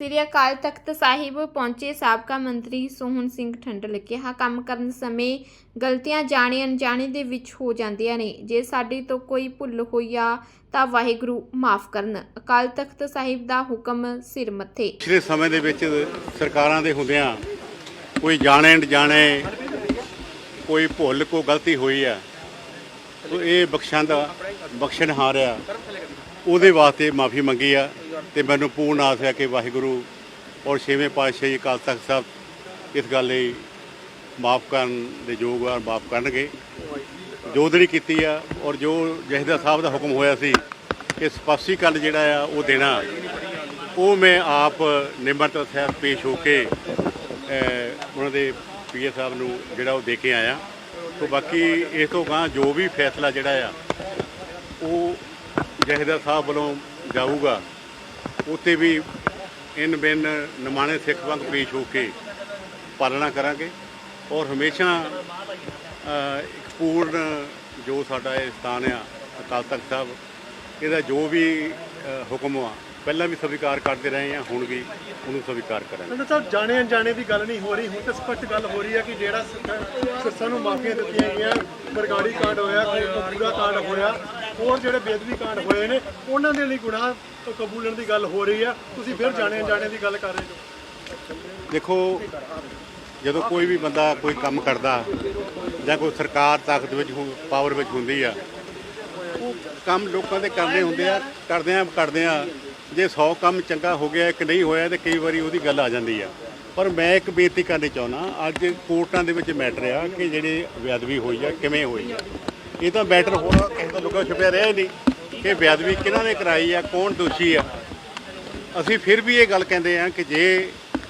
ਸ੍ਰੀ ਅਕਾਲ ਤਖਤ ਸਾਹਿਬ ਪਹੁੰਚੇ ਸਾਬਕਾ ਮੰਤਰੀ ਸੋਹਣ ਸਿੰਘ ਠੰਡਲ ਕਿਹਾ ਕੰਮ ਕਰਨ ਸਮੇਂ ਗਲਤੀਆਂ ਜਾਣੇ ਅਣਜਾਣੇ ਦੇ ਵਿੱਚ ਹੋ ਜਾਂਦੀਆਂ ਨੇ। ਜੇ ਸਾਡੇ ਤੋਂ ਕੋਈ ਭੁੱਲ ਹੋਈ ਆ ਤਾਂ ਵਾਹਿਗੁਰੂ ਮਾਫ ਕਰਨ। ਅਕਾਲ ਤਖਤ ਸਾਹਿਬ ਦਾ ਹੁਕਮ ਸਿਰ ਮੱਥੇ। ਪਿਛਲੇ ਸਮੇਂ ਦੇ ਵਿੱਚ ਸਰਕਾਰਾਂ ਦੇ ਹੁੰਦਿਆਂ ਕੋਈ ਜਾਣੇ ਅਣਜਾਣੇ, ਕੋਈ ਭੁੱਲ ਕੋ ਗਲਤੀ ਹੋਈ ਆ, ਤੋ ਇਹ ਬਖਸ਼ਾਂਦਾ ਬਖਸ਼ਣ ਹਾਰਿਆ। ਉਹਦੇ ਵਾਸਤੇ ਮਾਫੀ ਮੰਗੀ ਆ। ਤੇ ਮੈਨੂੰ ਪੂਰਨ ਆਸ ਹੈ ਕਿ ਵਾਹਿਗੁਰੂ ਔਰ ਛੇਵੇਂ ਪਾਤਸ਼ਾਹ ਜੀ ਅਕਾਲ ਤਖਤ ਸਾਹਿਬ ਇਸ ਗੱਲ ਲਈ ਮਾਫ ਕਰਨ ਦੇ ਯੋਗ ਆ, ਮਾਫ ਕਰਨਗੇ। ਜੋ ਜਿਹੜੀ ਕੀਤੀ ਆ ਔਰ ਜੋ ਜਹਦਾ ਸਾਹਿਬ ਦਾ ਹੁਕਮ ਹੋਇਆ ਸੀ ਕਿ ਸਪਸ਼ਟੀਕਰਨ ਜਿਹੜਾ ਆ ਉਹ ਦੇਣਾ, ਉਹ ਮੈਂ ਆਪ ਨਿਮਰਤਾ ਸਾਹਿਬ ਪੇਸ਼ ਹੋ ਕੇ ਉਹਨਾਂ ਦੇ ਪੀਏ ਸਾਹਿਬ ਨੂੰ ਜਿਹੜਾ ਉਹ ਦੇ ਕੇ ਆਇਆ। ਤੋਂ ਬਾਕੀ ਇਸ ਤੋਂ ਗਾਂ ਜੋ ਵੀ ਫੈਸਲਾ ਜਿਹੜਾ ਆ, ਉਹ ਜਹਦਾ ਸਾਹਿਬ ਵੱਲੋਂ ਜਾਊਗਾ। ਉੱਤੇ ਵੀ ਇਨ ਬਿਨ ਨਿਮਾਣੇ ਸਿੱਖ ਵਾਂਗ ਪੇਸ਼ ਹੋ ਕੇ ਪਾਲਣਾ ਕਰਾਂਗੇ ਔਰ ਹਮੇਸ਼ਾ ਇੱਕ ਪੂਰਨ ਜੋ ਸਾਡਾ ਇਹ ਸਥਾਨ ਆ, ਅਕਾਲ ਤਖਤ ਸਾਹਿਬ, ਇਹਦਾ ਜੋ ਵੀ ਹੁਕਮ ਆ, ਪਹਿਲਾਂ ਵੀ ਸਵੀਕਾਰ ਕਰਦੇ ਰਹੇ ਆ, ਹੁਣ ਵੀ ਉਹਨੂੰ ਸਵੀਕਾਰ ਕਰਾਂਗੇ। ਕਹਿੰਦੇ ਸਾਹਿਬ, ਜਾਣੇ ਅਣਜਾਣੇ ਦੀ ਗੱਲ ਨਹੀਂ ਹੋ ਰਹੀ, ਹੁਣ ਤਾਂ ਸਪਸ਼ਟ ਗੱਲ ਹੋ ਰਹੀ ਹੈ ਕਿ ਜਿਹੜਾ ਸਿੱਖਾਂ ਨੂੰ ਮਾਫੀਆਂ ਦਿੱਤੀਆਂ ਗਈਆਂ ਬਰਗਾੜੀ ਕਾਂਡ ਹੋਇਆ ਕਪੂਰਾ ਕਾਂਡ ਹੋਇਆ ਹੋਰ ਜਿਹੜੇ ਬੇਦਬੀ ਕਾਂਡ ਹੋਏ ਨੇ, ਉਹਨਾਂ ਦੇ ਲਈ ਗੁਨਾਹ ਕਬੂਲਣ ਦੀ ਗੱਲ ਹੋ ਰਹੀ ਹੈ ਤੁਸੀਂ ਫਿਰ ਜਾਣੇ ਅਣਜਾਣੇ ਦੀ ਗੱਲ ਕਰ ਰਹੇ ਹੋ। ਦੇਖੋ, ਜਦੋਂ ਕੋਈ ਵੀ ਬੰਦਾ ਕੋਈ ਕੰਮ ਕਰਦਾ ਜਾਂ ਕੋਈ ਸਰਕਾਰ ਤਾਕਤ ਵਿੱਚ ਪਾਵਰ ਵਿੱਚ ਹੁੰਦੀ ਆ, ਉਹ ਕੰਮ ਲੋਕਾਂ ਦੇ ਕਰਨੇ ਹੁੰਦੇ ਆ, ਕਰਦੇ ਆ ਕਰਦੇ ਆ। ਜੇ 100 ਕੰਮ ਚੰਗਾ ਹੋ ਗਿਆ, ਇੱਕ ਨਹੀਂ ਹੋਇਆ, ਤੇ ਕਈ ਵਾਰੀ ਉਹਦੀ ਗੱਲ ਆ ਜਾਂਦੀ ਆ। ਪਰ ਮੈਂ ਇੱਕ ਬੇਨਤੀ ਕਰਨੀ ਚਾਹੁੰਦਾ, ਅੱਜ ਕੋਰਟਾਂ ਦੇ ਵਿੱਚ ਮੈਟਰ ਆ ਕਿ ਜਿਹੜੇ ਬੇਅਦਬੀ ਹੋਈ ਆ, ਕਿਵੇਂ ਹੋਈ ਆ। ਇਹ ਤਾਂ ਮੈਟਰ ਹੋਣਾ ਕਿਸੇ ਦਾ ਲੁਕਾ ਛੁਪਿਆ ਰਿਹਾ ਹੀ ਨਹੀਂ। ਕਿ ਬੇਅਦਬੀ ਕਿਹਨਾਂ ਨੇ ਕਰਾਈ ਆ ਕੌਣ ਦੋਸ਼ੀ ਆ? ਅਸੀਂ ਫਿਰ ਵੀ ਇਹ ਗੱਲ ਕਹਿੰਦੇ ਆ ਕਿ ਜੇ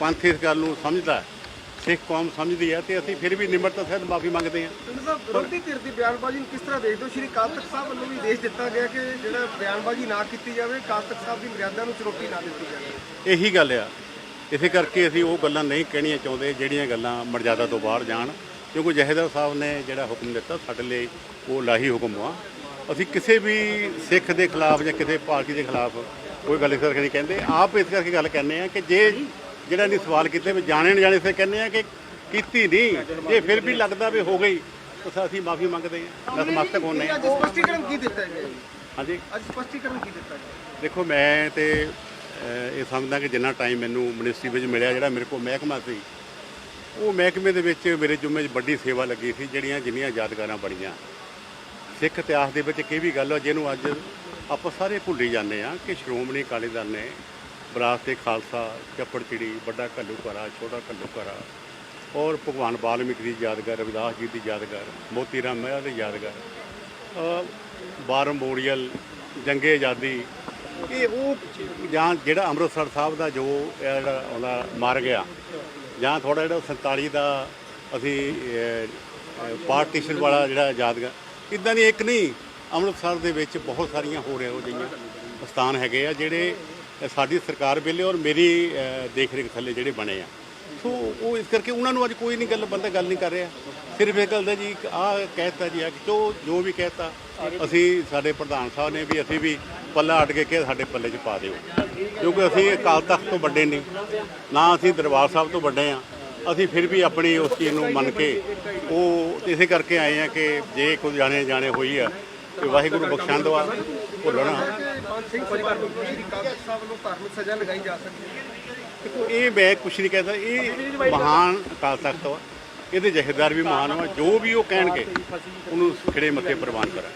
ਪੰਥ ਇਸ ਗੱਲ ਨੂੰ ਸਮਝਦਾ ਸਿੱਖ ਕੌਮ ਸਮਝਦੀ ਆ ਤੇ ਅਸੀਂ ਫਿਰ ਵੀ ਨਿਮਰਤਾ ਸਹਿਤ ਮਾਫੀ ਮੰਗਦੇ ਆ ਵਿਰੋਧੀ ਧਿਰ ਦੀ ਬਿਆਨਬਾਜ਼ੀ ਨੂੰ ਕਿਸ ਤਰ੍ਹਾਂ ਦੇਖਦੇ ਹੋ? ਸ਼੍ਰੀ ਤਖਤ ਸਾਹਿਬ ਵੱਲੋਂ ਵੀ ਦੇਸ਼ ਦਿੱਤਾ ਗਿਆ ਕਿ ਜਿਹੜਾ ਬਿਆਨਬਾਜ਼ੀ ਨਾ ਕੀਤੀ ਜਾਵੇ ਅਕਾਲ ਤਖਤ ਸਾਹਿਬ ਦੀ ਮਰਿਆਦਾ ਨੂੰ ਚੁਣੌਤੀ ਨਾ ਦਿੱਤੀ ਜਾਵੇ। ਇਹੀ ਗੱਲ ਆ। ਇਸੇ ਕਰਕੇ ਅਸੀਂ ਉਹ ਗੱਲਾਂ ਨਹੀਂ ਕਹਿਣੀਆਂ ਚਾਹੁੰਦੇ ਜਿਹੜੀਆਂ ਗੱਲਾਂ ਮਰਜ਼ਾਦਾ ਤੋਂ ਬਾਹਰ ਜਾਣ। ਕਿਉਂਕਿ ਜਹੇਦਾਰ ਸਾਹਿਬ ਨੇ ਜਿਹੜਾ ਹੁਕਮ ਦਿੱਤਾ ਸਾਡੇ ਲਈ ਉਹ ਲਾਹੀ ਹੁਕਮ ਆ। ਅਸੀਂ ਕਿਸੇ ਵੀ ਸਿੱਖ ਦੇ ਖਿਲਾਫ ਜਾਂ ਕਿਸੇ ਪਾਰਟੀ ਦੇ ਖਿਲਾਫ ਕੋਈ ਗੱਲ ਇਸ ਕਰਕੇ ਨਹੀਂ ਕਹਿੰਦੇ। ਆਪ ਇਸ ਕਰਕੇ ਗੱਲ ਕਹਿੰਦੇ ਆ ਕਿ ਜੇ ਜਿਹੜਾ ਨਹੀਂ ਸਵਾਲ ਕੀਤੇ ਵੀ ਜਾਣੇ ਨਾ ਜਾਣੇ ਸੇ ਕਹਿੰਦੇ ਆ ਕਿ ਕੀਤੀ ਨਹੀਂ ਜੇ ਫਿਰ ਵੀ ਲੱਗਦਾ ਵੀ ਹੋ ਗਈ ਤਾਂ ਅਸੀਂ ਮਾਫੀ ਮੰਗਦੇ ਆ ਨਤਮਸਤਕ ਹੋਣੇ ਅੱਜ ਸਪਸ਼ਟੀਕਰਨ ਕੀ ਦਿੱਤਾ ਜੀ? ਹਾਂਜੀ। ਅੱਜ ਸਪਸ਼ਟੀਕਰਨ ਕੀ ਦਿੱਤਾ ਗਿਆ? ਦੇਖੋ ਮੈਂ ਤੇ ਇਹ ਸਮਝਦਾ ਕਿ ਜਿੰਨਾ ਟਾਈਮ ਮੈਨੂੰ ਮਿਨਿਸਟਰੀ ਵਿੱਚ ਮਿਲਿਆ ਜਿਹੜਾ ਮੇਰੇ ਕੋਲ ਮਹਿਕਮਾ ਸੀ ਉਹ ਮਹਿਕਮੇ ਦੇ ਵਿੱਚ ਮੇਰੇ ਜੁਮੇ 'ਚ ਵੱਡੀ ਸੇਵਾ ਲੱਗੀ ਸੀ ਜਿਹੜੀਆਂ ਜਿੰਨੀਆਂ ਯਾਦਗਾਰਾਂ ਬਣੀਆਂ। ਸਿੱਖ ਇਤਿਹਾਸ ਦੇ ਵਿੱਚ ਇਹ ਵੀ ਗੱਲ ਆ ਜਿਹਨੂੰ ਅੱਜ ਆਪਾਂ ਸਾਰੇ ਭੁੱਲੀ ਜਾਂਦੇ ਆ ਕਿ ਸ਼੍ਰੋਮਣੀ ਅਕਾਲੀ ਦਲ ਨੇ ਵਿਰਾਸਤ ਏ ਖਾਲਸਾ ਚੱਪੜ ਚਿੜੀ ਵੱਡਾ ਘੱਲੂਘਾਰਾ ਛੋਟਾ ਘੱਲੂਘਾਰਾ ਔਰ ਭਗਵਾਨ ਵਾਲਮੀਕੀ ਦੀ ਯਾਦਗਾਰ ਰਵਿਦਾਸ ਜੀ ਦੀ ਯਾਦਗਾਰ ਮੋਤੀ ਰਾਮ ਮਹਿਰਾ ਦੀ ਯਾਦਗਾਰ ਅ, ਬਾਰ ਮੈਮੋਰੀਅਲ ਜੰਗੇ ਆਜ਼ਾਦੀ ਇਹ ਉਹ ਜਾਂ ਜਿਹੜਾ ਅੰਮ੍ਰਿਤਸਰ ਸਾਹਿਬ ਦਾ ਜੋ ਇਹ ਜਿਹੜਾ ਉਹਦਾ ਮਰ ਗਿਆ। ਜਾਂ ਥੋੜਾ ਜਿਹੜਾ 47 ਦਾ ਅਸੀਂ ਪਾਰਟੀਸ਼ਨ ਵਾਲਾ ਜਿਹੜਾ ਯਾਦਗਾਰ, ਇਦਾਂ ਦੀ ਇੱਕ ਨਹੀਂ, ਅੰਮ੍ਰਿਤਸਰ ਦੇ ਵਿੱਚ ਬਹੁਤ ਸਾਰੀਆਂ ਹੋ ਰਿਹਾ ਉਹ ਜਿਹੀਆਂ ਸਥਾਨ ਹੈਗੇ ਆ ਜਿਹੜੇ ਸਾਡੀ ਸਰਕਾਰ ਵੇਲੇ ਔਰ ਮੇਰੀ ਦੇਖ ਰੇਖ ਥੱਲੇ ਜਿਹੜੇ ਬਣੇ ਆ। ਸੋ ਉਹ ਇਸ ਕਰਕੇ ਉਹਨਾਂ ਨੂੰ ਅੱਜ ਕੋਈ ਨਹੀਂ ਗੱਲ, ਬੰਦਾ ਗੱਲ ਨਹੀਂ ਕਰ ਰਿਹਾ। ਸਿਰਫ ਇਹ ਗੱਲ ਦਾ ਜੀ ਆਹ ਕਹਿਤਾ ਜੀ, ਆ ਕਿ ਜੋ ਜੋ ਵੀ ਕਹਿਤਾ, ਅਸੀਂ ਸਾਡੇ ਪ੍ਰਧਾਨ ਸਾਹਿਬ ਨੇ ਵੀ, ਅਸੀਂ ਵੀ ਪੱਲਾ ਅਟ ਕੇ ਕਿ ਸਾਡੇ ਪੱਲੇ 'ਚ ਪਾ ਦਿਓ। ਕਿਉਂਕਿ ਅਸੀਂ ਅਕਾਲ ਤਖਤ ਤੋਂ ਵੱਡੇ ਨਹੀਂ, ਨਾ ਅਸੀਂ ਦਰਬਾਰ ਸਾਹਿਬ ਤੋਂ ਵੱਡੇ ਆ ਅਸੀਂ ਫਿਰ ਵੀ ਆਪਣੀ ਉਸ ਚੀਜ਼ ਨੂੰ ਮੰਨ ਕੇ ਉਹ ਇਸੇ ਕਰਕੇ ਆਏ ਆ ਕਿ ਜੇ ਕੋਈ ਜਾਣੇ ਜਾਣੇ ਹੋਈ ਆ, ਤੇ ਵਾਹਿਗੁਰੂ ਬਖਸ਼ਾਂ ਦਵਾ, ਭੁੱਲਣਾ। ਸਿੰਘ ਪਰਿਵਾਰ ਨੂੰ ਸ਼੍ਰੀ ਅਕਾਲ ਸਾਹਿਬ ਵੱਲੋਂ ਧਾਰਮਿਕ ਸਜ਼ਾ ਲਗਾਈ ਜਾ ਸਕਦੀ ਦੇਖੋ, ਇਹ ਮੈਂ ਕੁਛ ਨਹੀਂ ਕਹਿੰਦਾ ਇਹ ਮਹਾਨ ਅਕਾਲ ਤਖਤ ਵਾ। ਇਹਦੇ ਜਹੇਦਾਰ ਵੀ ਮਹਾਨ ਵਾ। ਜੋ ਵੀ ਉਹ ਕਹਿਣਗੇ, ਉਹਨੂੰ ਖਿੜੇ ਮੱਥੇ ਪ੍ਰਵਾਨ ਕਰਾਂ